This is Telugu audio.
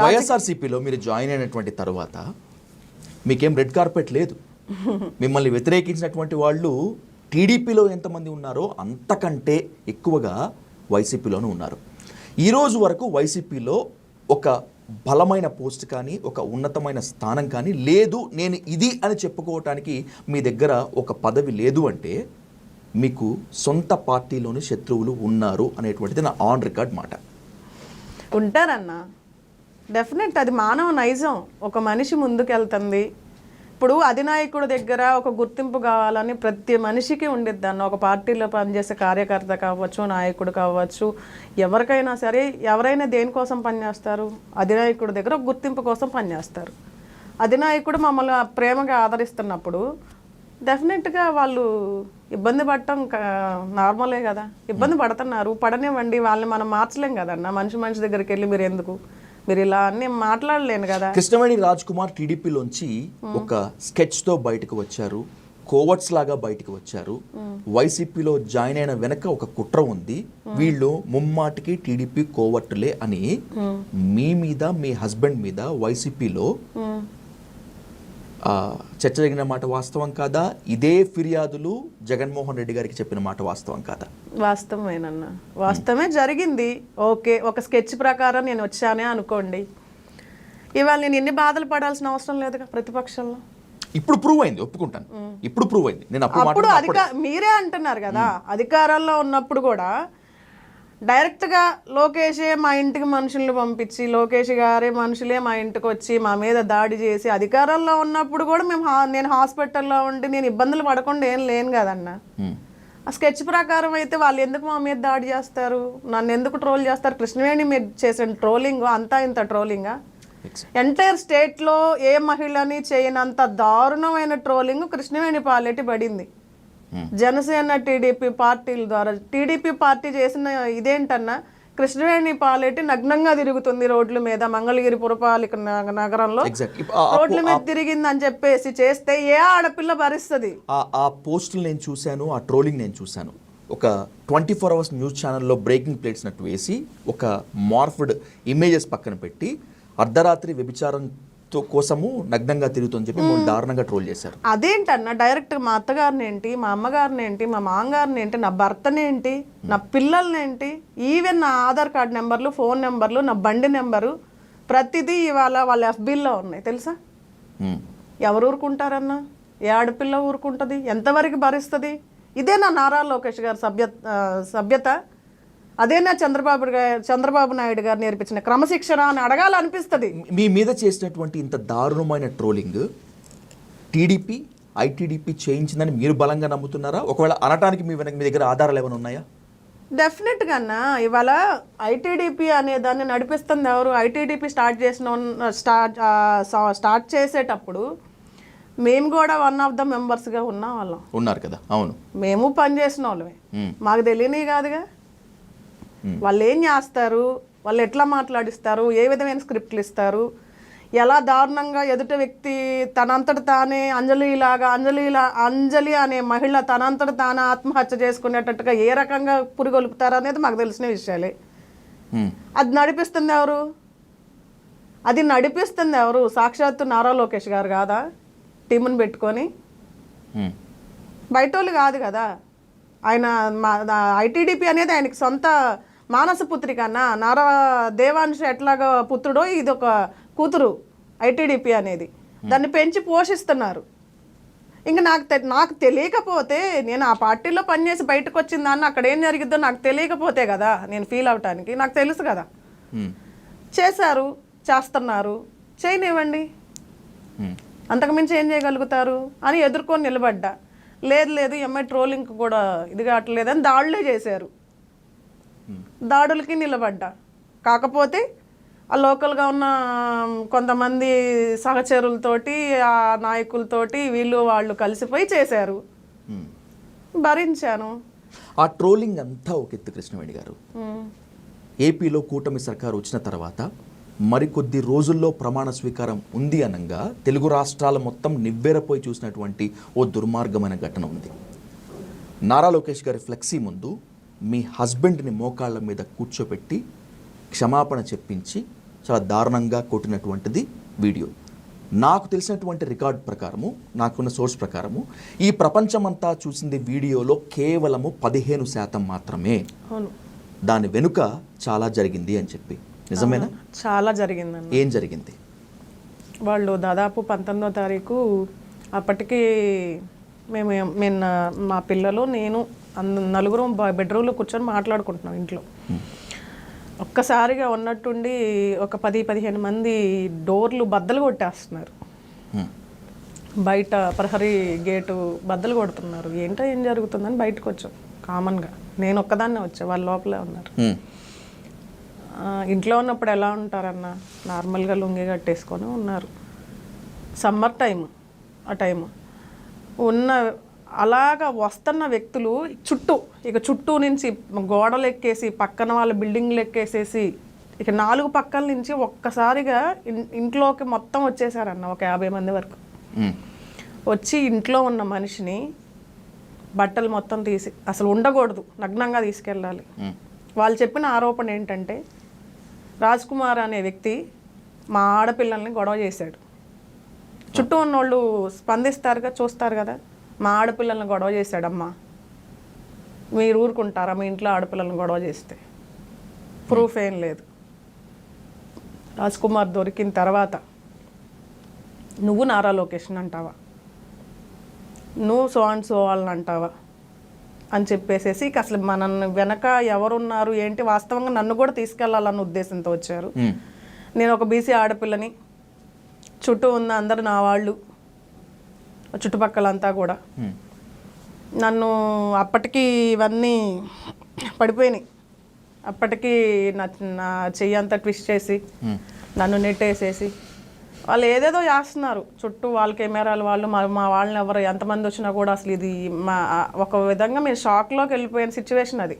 వైఎస్ఆర్సీపీలో మీరు జాయిన్ అయినటువంటి తర్వాత మీకేం రెడ్ కార్పెట్ లేదు. మిమ్మల్ని వ్యతిరేకించినటువంటి వాళ్ళు టీడీపీలో ఎంతమంది ఉన్నారో అంతకంటే ఎక్కువగా వైసీపీలోనూ ఉన్నారు. ఈ రోజు వరకు వైసీపీలో ఒక బలమైన పోస్ట్ కానీ ఒక ఉన్నతమైన స్థానం కానీ లేదు నేను ఇది అని చెప్పుకోవటానికి మీ దగ్గర ఒక పదవి లేదు అంటే మీకు సొంత పార్టీలోని శత్రువులు ఉన్నారు అనేటువంటిది నా ఆన్ రికార్డ్ మాట. ఉంటారన్న. డెఫినెట్ అది మానవ నైజం ఒక మనిషి ముందుకెళ్తుంది. ఇప్పుడు అధినాయకుడి దగ్గర ఒక గుర్తింపు కావాలని ప్రతి మనిషికి ఉండిద్దాన్ని ఒక పార్టీలో పనిచేసే కార్యకర్త కావచ్చు నాయకుడు కావచ్చు ఎవరికైనా సరే ఎవరైనా దేనికోసం పనిచేస్తారు? అధినాయకుడి దగ్గర ఒక గుర్తింపు కోసం పనిచేస్తారు. అధినాయకుడు మమ్మల్ని ప్రేమగా ఆదరిస్తున్నప్పుడు డెఫినెట్గా వాళ్ళు ఇబ్బంది పడటం నార్మలే కదా. ఇబ్బంది పడుతున్నారు. పడనివ్వండి వాళ్ళని మనం మార్చలేం కదన్న. మనిషి మనిషి దగ్గరికి వెళ్ళి మీరు ఎందుకు? మీరు ఇలా అన్ని మాట్లాడలేను కదా. కృష్ణవేణి రాజ్ కుమార్ టీడీపీలోంచి ఒక స్కెచ్తో బయటకు వచ్చారు. కోవర్ట్స్ లాగా బయటకు వచ్చారు. వైసీపీలో జాయిన్ అయిన వెనక ఒక కుట్ర ఉంది. వీళ్ళు ముమ్మాటికి టీడీపీ కోవర్టులే అని మీ మీద మీ హస్బెండ్ మీద వైసీపీలో చర్చ జరిగిన మాట వాస్తవం కాదా? ఇదే ఫిర్యాదులు జగన్మోహన్ రెడ్డి గారికి చెప్పిన మాట వాస్తవం కాదా? వాస్తవమేనన్న. వాస్తవమే జరిగింది. ఓకే ఒక స్కెచ్ ప్రకారం నేను వచ్చానే అనుకోండి. ఇవాళ నేను ఎన్ని బాధలు పడాల్సిన అవసరం లేదుగా ప్రతిపక్షంలో? ఇప్పుడు ప్రూవ్ అయింది ఒప్పుకుంటాను. ఇప్పుడు ప్రూవ్ అయింది. నేను అప్పుడు అప్పుడు మాట్లాడిన అధిక మీరే అంటున్నారు కదా. అధికారంలో ఉన్నప్పుడు కూడా డైరెక్ట్గా లోకేషే మా ఇంటికి మనుషుల్ని పంపించి లోకేష్ గారే మనుషులే మా ఇంటికి వచ్చి మా మీద దాడి చేసి అధికారంలో ఉన్నప్పుడు కూడా మేము నేను హాస్పిటల్లో ఉండి నేను ఇబ్బందులు పడకుండా ఏం లేను కదన్నా. ఆ స్కెచ్ ప్రకారం అయితే వాళ్ళు ఎందుకు మా మీద దాడి చేస్తారు? నన్ను ఎందుకు ట్రోల్ చేస్తారు? కృష్ణవేణి మీరు చేసిన ట్రోలింగ్ అంతా ఇంత ట్రోలింగా. ఎంటైర్ స్టేట్లో ఏ మహిళని చేయనంత దారుణమైన ట్రోలింగ్ కృష్ణవేణి పాలెటి పడింది. Hmm. జనసేన టీడీపీ పార్టీల ద్వారా టీడీపీ పార్టీ చేసిన ఇదేంటన్నా? కృష్ణవేణి పాలెటి నగ్నంగా తిరుగుతుంది రోడ్ల మీద మంగళగిరి పురపాలిక నగ- నగరంలో. రోడ్ల మీద తిరిగిందని చెప్పేసి చేస్తే ఏ ఆడపిల్ల భరిస్తుంది? ఆ ఆ పోస్టులు నేను చూశాను ఆ ట్రోలింగ్ నేను చూశాను. ఒక ట్వంటీ ఫోర్ అవర్స్ న్యూస్ ఛానల్లో బ్రేకింగ్ ప్లేట్స్ నట్టు వేసి ఒక మార్ఫ్డ్ ఇమేజెస్ పక్కన పెట్టి అర్ధరాత్రి వ్యభిచారంతో కోసము నగ్నంగా తిరుగుతుందని చెప్పి మమ్మల్ని దారుణంగా ట్రోల్ చేశారు. అదేంటన్న? డైరెక్ట్ మా అత్తగారిని ఏంటి మా అమ్మగారిని ఏంటి మా మామగారిని ఏంటి నా భర్తని ఏంటి నా పిల్లల్ని ఏంటి ఈవెన్ నా ఆధార్ కార్డ్ నెంబర్లు ఫోన్ నెంబర్లు నా బండి నెంబరు ప్రతిదీ ఇవాళ వాళ్ళ ఎఫ్బీల్లో ఉన్నాయి. తెలుసా. ఎవరు ఊరుకుంటారన్న? ఏ ఆడపిల్ల ఊరుకుంటుంది? ఎంతవరకు భరిస్తుంది? ఇదే నా నారా లోకేష్ గారి సభ్య సభ్యత. అదే నా చంద్రబాబు చంద్రబాబు నాయుడు గారు నేర్పించిన క్రమశిక్షణ అని అడగాలనిపిస్తుంది. మీ మీద చేసినటువంటి ఇంత దారుణమైన ట్రోలింగ్ టీడీపీ ఐటీడీపీ చేయించిందని మీరు బలంగా నమ్ముతున్నారా? ఒకవేళ అనటానికి మీ వెనక మీ దగ్గర ఆధారాలు ఏమైనా ఉన్నాయా? డెఫినెట్గా అన్న. ఇవాళ ఐటీడీపీ అనే దాన్ని నడిపిస్తుంది ఎవరు? ఐటీడీపీ స్టార్ట్ చేసిన స్టార్ట్ స్టార్ట్ చేసేటప్పుడు మేము కూడా వన్ ఆఫ్ ద మెంబర్స్గా ఉన్న వాళ్ళం ఉన్నారు కదా అవును. మేము పని చేసిన వాళ్ళమే. మాకు తెలియని కాదుగా. వాళ్ళు ఏం చేస్తారు? వాళ్ళు ఎట్లా మాట్లాడిస్తారు? ఏ విధమైన స్క్రిప్ట్లు ఇస్తారు? ఎలా దారుణంగా ఎదుటి వ్యక్తి తనంతట తానే అంజలి లాగా అంజలి అనే మహిళ తనంతట తానే ఆత్మహత్య చేసుకునేటట్టుగా ఏ రకంగా పురిగొలుపుతారు అనేది మాకు తెలిసిన విషయాలే. అది నడిపిస్తుంది ఎవరు? అది నడిపిస్తుంది ఎవరు? సాక్షాత్తు నారా లోకేష్ గారు కాదా? టీముని పెట్టుకొని. బయటోళ్ళు కాదు కదా. ఆయన మా ఐటీడీపీ అనేది ఆయనకి సొంత మానస పుత్రిక అన్న నారా దేవాంశ ఎట్లాగా పుత్రుడో ఇది ఒక కూతురు ఐటీడీపీ అనేది. దాన్ని పెంచి పోషిస్తున్నారు. ఇంకా నాకు తె- నాకు తెలియకపోతే నేను ఆ పార్టీలో పనిచేసి బయటకు వచ్చిన దాన్ని అక్కడ ఏం జరిగిద్దో నాకు తెలియకపోతే కదా నేను ఫీల్ అవటానికి. నాకు తెలుసు కదా. చేశారు చేస్తున్నారు. చేయనివ్వండి. అంతకుమించి ఏం చేయగలుగుతారు అని ఎదుర్కొని నిలబడ్డా. లేదు లేదు అమ్మాయి ట్రోలింగ్ కూడా ఇది కావట్లేదని దాడులే చేశారు. దాడులకి నిలబడ్డా. కాకపోతే ఆ లోకల్గా ఉన్న కొంతమంది సహచరులతోటి ఆ నాయకులతోటి వీళ్ళు వాళ్ళు కలిసిపోయి చేశారు. భరించాను. ఆ ట్రోలింగ్ అంతా ఒక ఎత్తు కృష్ణవేణి గారు. ఏపీలో కూటమి సర్కారు వచ్చిన తర్వాత మరికొద్ది రోజుల్లో ప్రమాణ స్వీకారం ఉంది అనంగా తెలుగు రాష్ట్రాల మొత్తం నివ్వెరపోయి చూసినటువంటి ఓ దుర్మార్గమైన ఘటన ఉంది. నారా లోకేష్ గారి ఫ్లెక్సీ ముందు మీ హస్బెండ్ని మోకాళ్ళ మీద కూర్చోపెట్టి క్షమాపణ చెప్పించి చాలా దారుణంగా కొట్టినటువంటిది వీడియో. నాకు తెలిసినటువంటి రికార్డ్ ప్రకారము నాకున్న సోర్స్ ప్రకారము ఈ ప్రపంచమంతా చూసింది వీడియోలో కేవలము పదిహేను శాతం మాత్రమే. అవును. దాని వెనుక చాలా జరిగింది అని చెప్పి. నిజమేనా? చాలా జరిగిందన్న. ఏం జరిగింది? వాళ్ళు దాదాపు పంతొమ్మిదో తారీఖు అప్పటికి మేము మేము నా- మా పిల్లలు నేను అంద- నలుగురు బెడ్రూమ్లో కూర్చొని మాట్లాడుకుంటున్నాం ఇంట్లో. ఒక్కసారిగా ఉన్నట్టుండి ఒక పది పదిహేను మంది డోర్లు బద్దలు కొట్టేస్తున్నారు. బయట ప్రహరీ గేటు బద్దలు కొడుతున్నారు. ఏంటో ఏం జరుగుతుందని బయటకు వచ్చాం కామన్గా. నేను ఒక్కదాన్నే వచ్చా వాళ్ళు లోపలే ఉన్నారు. ఇంట్లో ఉన్నప్పుడు ఎలా ఉంటారన్న నార్మల్గా లుంగి కట్టేసుకొని ఉన్నారు. సమ్మర్ టైం ఆ టైం ఉన్న అలాగా వస్తున్న వ్యక్తులు చుట్టూ ఇక చుట్టూ నుంచి గోడలు ఎక్కేసి పక్కన వాళ్ళ బిల్డింగ్లు ఎక్కేసేసి ఇక నాలుగు పక్కల నుంచి ఒక్కసారిగా ఇంట్లోకి మొత్తం వచ్చేసారన్న ఒక యాభై మంది వరకు. వచ్చి ఇంట్లో ఉన్న మనిషిని బట్టలు మొత్తం తీసి అసలు ఉండకూడదు నగ్నంగా తీసుకెళ్ళాలి. వాళ్ళు చెప్పిన ఆరోపణ ఏంటంటే రాజ్ కుమార్ అనే వ్యక్తి మా ఆడపిల్లల్ని గొడవ చేశాడు చుట్టూ ఉన్నోళ్ళు స్పందిస్తారుగా చూస్తారు కదా. మా ఆడపిల్లల్ని గొడవ చేశాడమ్మా. మీరు ఊరుకుంటారా మీ ఇంట్లో ఆడపిల్లల్ని గొడవ చేస్తే? ప్రూఫ్ ఏం లేదు. రాజ్ కుమార్ దొరికిన తర్వాత నువ్వు నారా లొకేషన్ అంటావా? నువ్వు సో అండ్ సో వాళ్ళని అంటావా? అని చెప్పేసేసి ఇక అసలు మన వెనక ఎవరున్నారు ఏంటి వాస్తవంగా నన్ను కూడా తీసుకెళ్ళాలన్న ఉద్దేశంతో వచ్చారు. నేను ఒక బీసీ ఆడపిల్లని చుట్టూ ఉన్న అందరు నా వాళ్ళు చుట్టుపక్కలంతా కూడా. నన్ను అప్పటికి ఇవన్నీ పడిపోయినాయి అప్పటికి నా నా చెయ్యి అంతా ట్విస్ట్ చేసి. నన్ను నెట్టేసేసి వాళ్ళు ఏదేదో చేస్తున్నారు చుట్టూ వాళ్ళ కెమెరాలు వాళ్ళు మా మా వాళ్ళని ఎవరు ఎంతమంది వచ్చినా కూడా అసలు ఇది మా ఒక విధంగా మేము షాక్లోకి వెళ్ళిపోయిన సిచ్యువేషన్ అది